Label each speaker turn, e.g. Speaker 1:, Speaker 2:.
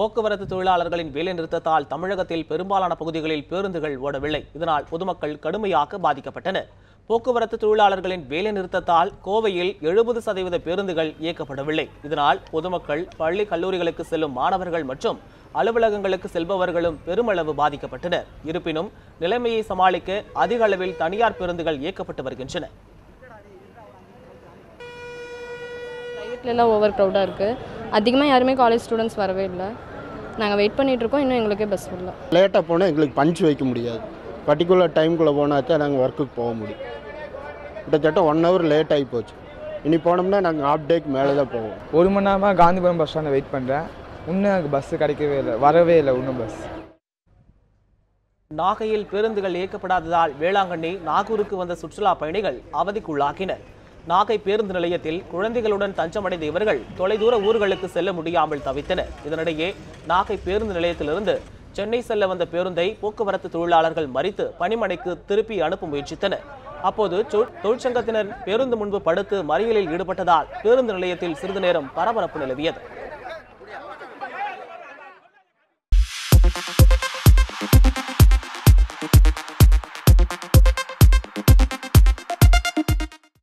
Speaker 1: போக்குவரத்து தொழிலாளர்களின் வேலைநிறுத்தத்தால் தமிழகத்தில் பெரும்பாலான பகுதிகளில் பேருந்துகள் ஓடவில்லை. இதனால் பொதுமக்கள் கடுமையாக பாதிக்கப்பட்டனர். போக்குவரத்து தொழிலாளர்களின் வேலைநிறுத்தத்தால் கோவையில் எழுபது சதவீத பேருந்துகள் இயக்கப்படவில்லை. இதனால் பொதுமக்கள் பள்ளி கல்லூரிகளுக்கு செல்லும் மாணவர்கள் மற்றும் அலுவலகங்களுக்கு செல்பவர்களும் பெருமளவு பாதிக்கப்பட்டனர். இருப்பினும் நிலைமையை சமாளிக்க அதிக அளவில் தனியார் பேருந்துகள் இயக்கப்பட்டு வருகின்றன.
Speaker 2: ப்ரைவேட்லலாம் ஓவர் க்ரௌடாக இருக்குது அதிகமாக யாருமே காலேஜ் ஸ்டூடெண்ட்ஸ் வரவே இல்லை. நாங்கள் வெயிட் பண்ணிட்டு இருக்கோம் இன்னும் எங்களுக்கே பஸ் வரல.
Speaker 3: லேட்டாக போனால் எங்களுக்கு பஞ்ச் வைக்க முடியாது. பர்டிகுலர் டைம்குள்ளே போனால் தான் நாங்கள் ஒர்க்குக்கு போக முடியும். கிட்டத்தட்ட ஒன் ஹவர் லேட் ஆகி போச்சு. இனி போனோம்னா நாங்கள் ஹாஃப் டேக்கு மேலே தான் போவோம்.
Speaker 4: ஒரு மணி நேரமாக காந்திபுரம் பஸ் ஸ்டாண்டில் வெயிட் பண்ணுறேன் இன்னும் எனக்கு பஸ்ஸு கிடைக்கவே இல்லை. வரவே இல்லை இன்னும் பஸ்
Speaker 1: நாகையில் பேருந்துகள் இயக்கப்படாததால் வேளாங்கண்ணி நாகூருக்கு வந்த சுற்றுலா பயணிகள் அவதிக்குள்ளாகினர். நாகை பேருந்து நிலையத்தில் குழந்தைகளுடன் தஞ்சமடைந்த இவர்கள் தொலைதூர ஊர்களுக்கு செல்ல முடியாமல் தவித்தனர். இதனிடையே நாகை பேருந்து நிலையத்திலிருந்து சென்னை செல்ல வந்த பேருந்தை போக்குவரத்து தொழிலாளர்கள் மறித்து பணிமனைக்கு திருப்பி அனுப்ப முயற்சித்தனர். அப்போது தொழிற்சங்கத்தினர் பேருந்து முன்பு படுத்து மறியலில் ஈடுபட்டதால் பேருந்து நிலையத்தில் சிறிது நேரம் பரபரப்பு நிலவியது.